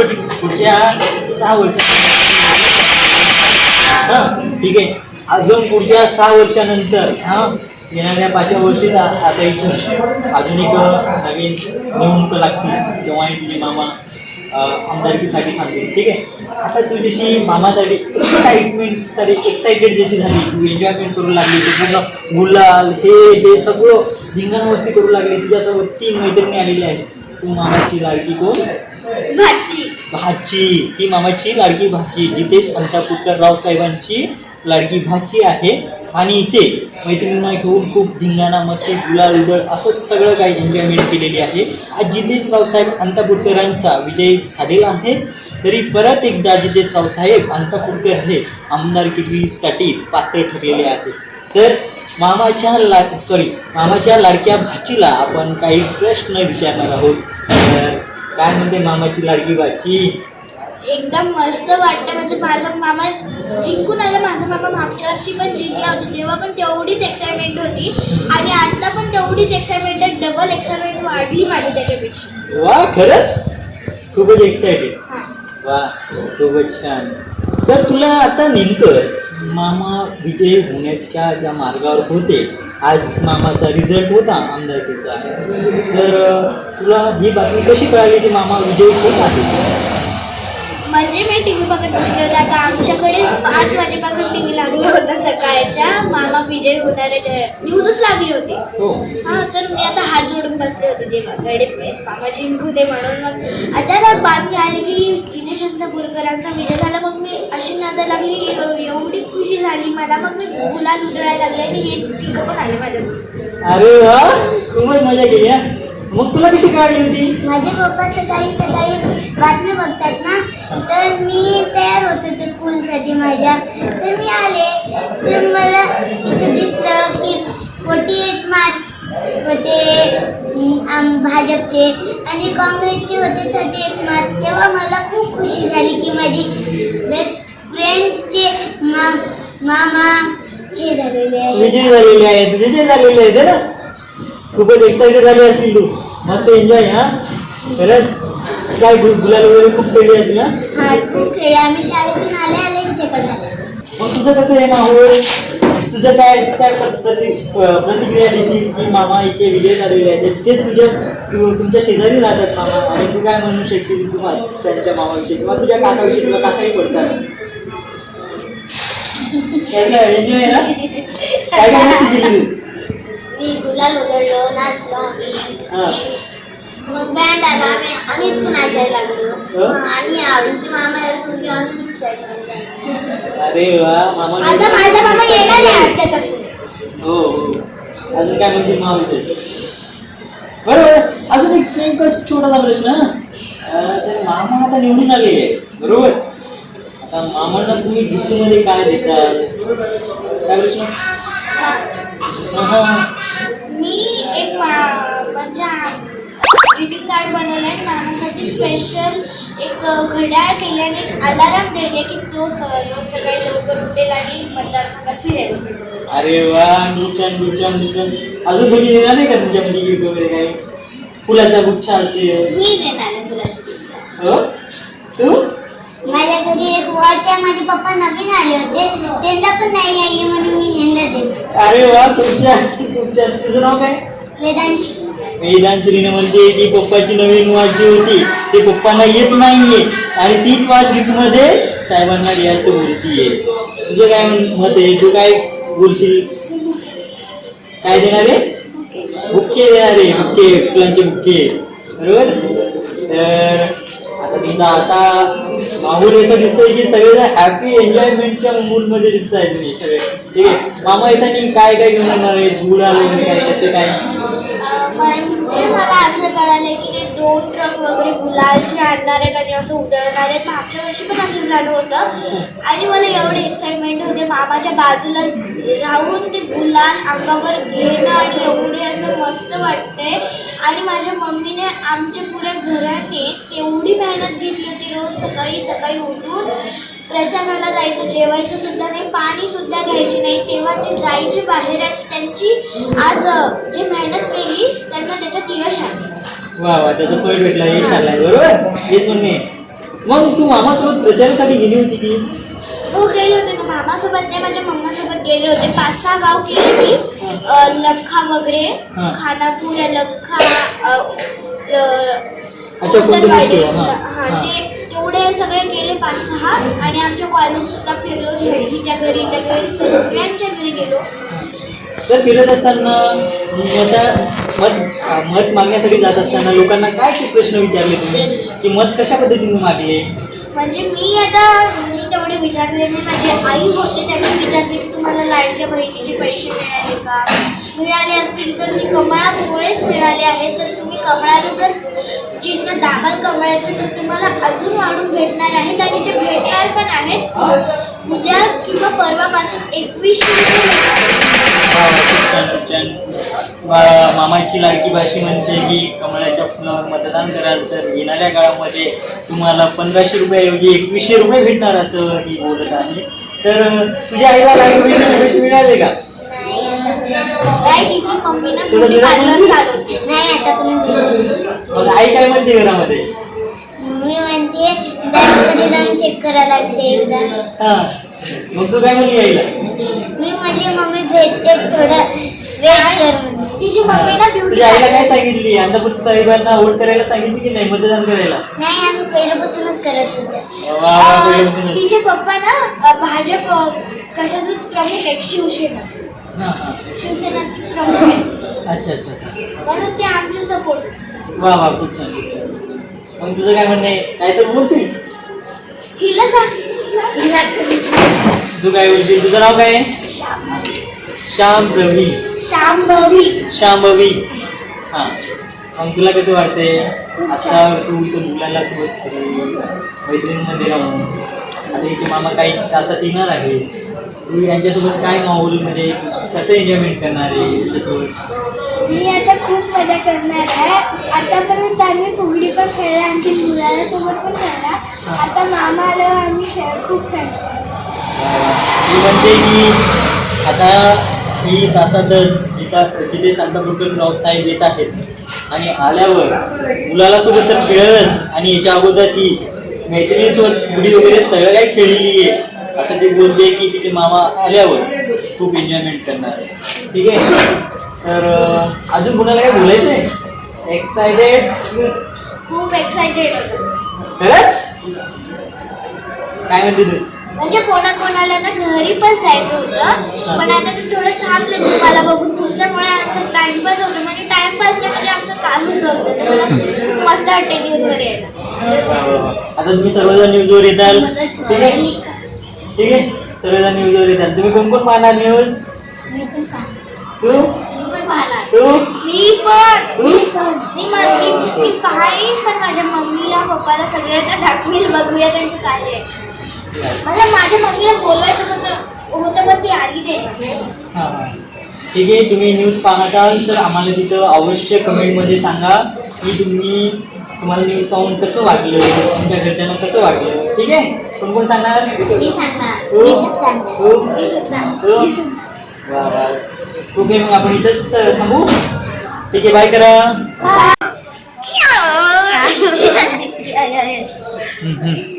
पुढच्या सहा वर्ष हा ठीक आहे. अजून पुढच्या सहा वर्षानंतर हा येणाऱ्या पाचव्या वर्षी आता इथून अजून एक नवीन निवडणूक लागतील तेव्हा तुझे मामा आमदारकीसाठी थांबतील ठीक आहे? आता तू जशी मामासाठी एक्साइटमेंटसाठी एक्साइटेड जशी झाली तू एन्जॉयमेंट करू लागली पूर्ण गुलाल हे हे सगळं धिंगाणा मस्ती करू लागली तुझ्यासोबत तीन मैत्रिणी आलेल्या आहेत. तू मामाची लाडकी कोण? भाची. भाची. ही मामाची लाडकी भाची. जितेश अंतापूरकर रावसाहेबांची लाडकी भाची आहे. आणि इथे मैत्रिणींना घेऊन खूप धिंगाणा मस्ती गुलाल उदळ असं सगळं काही एन्जॉयमेंट केलेली आहे. आज जितेश रावसाहेब अंतापूरकरांचा विजय झालेला आहे. तरी परत एकदा जितेश रावसाहेब अंतापूरकर हे आमदारकीसाठी पात्र ठरलेले आहेत. तर मामाच्या ला सॉरी मामाच्या लाडक्या भाचीला आपण काही प्रश्न विचारणार आहोत. तर काय म्हणते मामाची लाडकी भाची एकदम मस्त वाटतं म्हणजे माझा मामा जिंकून आला. माझा मामा मागच्या वर्षी पण जिंकला होता. तेव्हा पण तेवढीच एक्साइटमेंट होती. आणि आता पण तेवढीच एक्साइटमेंट आहे. डबल एक्साइटमेंट वाढली माझी त्याच्यापेक्षा. वा खरंच? खूपच एक्सायटेड हां. वा खूपच छान. तर तुला आता नेमकंच मामा विजय होण्याच्या ज्या मार्गावर होते आज मामाचा रिझल्ट होता आमदारकीचा. तर अं, तुला ही बातमी कशी कळाली की मामा विजय होत आहे? म्हणजे मी टी व्ही बघत बसले होते. आता आमच्याकडे पाच वाजेपासून टी व्ही लागला होता सकाळच्या. मामा विजय होणार आहे. ते न्यूजच लागली होती. हो. हा तर मी आता हात जोडून बसले होते. देवाकडे प्लीज मामा जिंकू दे म्हणून. मग अचानक बातमी आली की जितेशंत बोरकरांचा विजय झाला. मग मी अशी नाचायला लागली एव- एवढी खुशी झाली मला. मग मी गुलाल उधळायला लागले आणि हे तिघं पण आले माझ्यासोबत. अरे वा खूपच मजा केली हा. मग तुला कशी कळाली होती? माझे पप्पा सकाळी सकाळी बातमी बघतात ना तर मी तयार होत होते स्कूलसाठी माझ्या. तर मी आले तर मला तिथे दिसलं की फोर्टी एट मार्क्स होते आम- भाजपचे आणि काँग्रेसचे होते थर्टी एट मार्क्स तेव्हा मला खूप खुशी झाली की माझी बेस्ट फ्रेंडचे मा मामा हे झालेले आहे विजय झालेले आहेत विजय झालेले आहेत ना? खूपच एक्साइटेड झाली असेल तू. मस्त एन्जॉय हा? खरंच? काय गुलाल वगैरे खूप खेळली असेल ना हा खूप खेळ आम्ही शाळेतून आले आले हिच्याकडे आले. मग तुझं कसं आहे माहोल तुझं काय काय प्र- प्रति प्रतिक्रिया देशील की मामा इथे विजय झालेले आहेत. तेच तुझ्या तुमच्या शेजारी राहतात मामा. आणि तू काय म्हणू शकशील तू मा- त्यांच्या मामाविषयी? किंवा तुझ्या काकाविषयी तुला काकाही पडतात एन्जॉय ना? काय काय मस्ती केली तू? गुलाल उधळलो नाचलो आम्ही. मग बँड आला आम्ही आणि इतकं नाचायला लागलो. हं? आणि आवडीची मामा सुरू आणि. अरे वा मामा आता माझा मामा येणार आहे अर्ध्या हो हो. अजून काय म्हणजे मावशी बरोबर. अजून एक नेमकं छोटासा प्रश्न तर मामा आता निवडून आलेले बरोबर. आता मामांना तुम्ही गिफ्टमध्ये काय देतात काय प्रश्न? बनवलं आहे मामासाठी स्पेशल एक घड्याळ केली आणि अलाराम दिले की तो स- रोज सकाळी लवकर उठेल आणि मतदारसंघात फिरेल. अरे वा छान छान छान अजून कोणी देणार नाही का तुमच्यामध्ये गिफ्ट वगैरे काय फुलाचा गुच्छा असेल मी देणार आहे तुला हो? तू? माझ्या घरी एक वॉच आहे माझे पप्पा नवीन आले होते. त्यांना पण नाही आली म्हणून मी ह्यांना देते. अरे वा तुमच्या तुमच्या तुझं नाव काय? वेदांशी. वेदांश्रीने म्हणते की पप्पाची नवीन वॉच जी होती ते पप्पांना येत नाहीये. आणि तीच वॉच मध्ये साहेबांना लिहायचं बोलतीये. तुझं काय म्हण- मत आहे? तू काय बोलशील? काय देणार आहे? बुक्के देणार आहे बुक्के फुलांचे बुक्के बरोबर? तर आता तुमचा असा माहूल असं दिसतंय की सगळेजण हॅपी एन्जॉयमेंटच्या मूडमध्ये दिसत आहे तुम्ही सगळे. ठीक आहे? मामा येताना काय काय घेऊन येणार आहे गुलाल आलं काय? कसं काय? म्हणजे मला असं कळालं की ते दोन ट्रक वगैरे गुलालचे आणणार आहेत आणि असं उधळणार आहेत. मागच्या वर्षी पण असं झालं होतं. आणि मला एवढी एक्साइटमेंट होते. मामाच्या बाजूला राहून ते गुलाल अंगावर घेणं आणि एवढी असं मस्त वाटते आणि माझ्या मम्मीने आमच्या पुऱ्या घरानेच एवढी मेहनत घेतली होती रोज सकाळी सकाळी उठून. प्रचाराला जायचं जेवायचं सुद्धा नाही पाणी सुद्धा घ्यायचे नाही. तेव्हा ते जायचे बाहेर आणि त्यांची आज वा वा त्याचा पॉईंट भेटला यश आलाय बरोबर? हेच म्हणणे मग तू मामासोबत प्रचारासाठी गेली होती की? हो गेले होते. ना मामासोबत नाही माझ्या मम्मासोबत गेले होते. पाच सहा गाव केले मी अ, लखा वगैरे हा. खानापूर लखा अ, ल- अच्छा, कोणते कोणतं गोष्ट? हा, हा, हा. ते तेवढे सगळे गेले पाच सहा आणि आमच्या कॉलेज सुद्धा फिरलो हिच्या घरी हिच्या घरी सगळ्यांच्या घरी गेलो. तर फिरत असताना मता मत मत मागण्यासाठी जात असताना लोकांना काय ते प्रश्न विचारले तुम्ही? की मत कशा पद्धतीने मागले? म्हणजे मी आता मी तेवढे विचारले नाही. माझी आई होते त्यांनी विचारले की तुम्हाला लाडक्या बहिणीचे पैसे मिळाले का? मिळाले असतील तर मी कमळामुळेच मिळाले आहेत. तर तुम्ही कमळाला जर चिन्ह दाबाल कमळाचं तर तुम्हाला अजून वाढून भेटणार आहेत आणि ते भेटणार पण आहेत. उद्या किंवा परवापासून एकवीसशे मामाची लाडकी भाषी म्हणते की कमळाच्या फुलावर मतदान कराल तर येणाऱ्या काळामध्ये तुम्हाला पंधराशे रुपयाऐवजी एकवीसशे रुपये भेटणार असं ही बोलत आहे. तर तुझ्या आईला लाडकी मिळाले का? आई काय म्हणते घरामध्ये? मी म्हणते बँकमध्ये जाऊन चेक करायला लागते एकदा. हा. मग तू काय म्हणली आईला मी माझी मम्मी भेटते थोडं वेट कर तिची मम्मी ना ब्युटी तुझ्या आईला काय सांगितली? अंधापूर साहेबांना वोट करायला सांगितली की नाही मतदान करायला? नाही आम्ही पहिल्यापासूनच करत होतो. वा, वा, पहिल्यापासूनच. तिचे पप्पा ना अ, भाजप अ, कशाचं प्रमुख आहे शिवसेनाचं. हा, हा. शिवसेनाचे प्रमुख आहे अच्छा अच्छा अच्छा. म्हणून ते आमचे सपोर्ट वा वा खूप छान. मग तुझं काय म्हणणं आहे? काय तर बोलशील? हिला सांग. तू काय बोलशील? तुझं नाव काय आहे? श्याम रवी शांभवी शांभवी हां. मग तुला कसं वाटते आता तू इथं मुलाला सोबत मैत्रिणीमध्ये राहून आता हिचे मामा काही तासात येणार आहे. तू यांच्यासोबत काय माहोल? म्हणजे कसं एन्जॉयमेंट करणार आहे याच्यासोबत? मी आता खूप मजा करणार आहे. आतापर्यंत आम्ही फुगडी पण खेळला आणखी मुलासोबत पण खेळला. आता मामा आल्यावर आम्ही खेळ खूप खेळतो मी की आता ही तासातच इथं तिथे सांतापूरकर रावसाहेब येत आहेत. आणि आल्यावर मुलाला सोबत तर खेळच आणि याच्या अगोदर ती मैत्रिणीसोबत फुगडी वगैरे सगळं काही खेळलेली आहे. असं ते बोलते की तिचे मामा आल्यावर खूप एन्जॉयमेंट करणार आहे. ठीक आहे? तर अजून कुणाला काय बोलायचं आहे एक्सायटेड खूप एक्सायटेड खरंच? काय म्हणते तू? म्हणजे कोणाकोणाला ना घरी पण जायचं होतं पण आता ते थोडं थांबले तुम्हाला बघून. तुमच्यामुळे आमचा टाइमपास होतो. म्हणजे टाइमपास नाही म्हणजे आमचं कामच होतं. मस्त वाटते न्यूजवर यायला. आता तुम्ही सर्वजण न्यूजवर येताल. ठीक आहे? ठीक आहे? सर्वजण न्यूजवर येताल. तुम्ही कोण कोण पाहणार न्यूज. तू? पाहणार मी पण. मी मी पाहीन पण माझ्या मम्मीला पप्पाला सगळ्यांना दाखवील बघूया त्यांचं काय रिॲक्शन मला माझ्या मम्मीला बोलवायचं होतं. होतं पण ती आली नाही. ठीक आहे तुम्ही न्यूज पाहताल तर आम्हाला तिथं अवश्य कमेंटमध्ये सांगा की तुम्ही तुम्हाला न्यूज पाहून कसं वाटलं? तुमच्या घरच्यांना कसं वाटलं? ठीक आहे? कोण कोण सांगणार. मी सांगणार तू मी पण सांगणार तू ती सुद्धा तू? ती सुद्धा वा वा ओके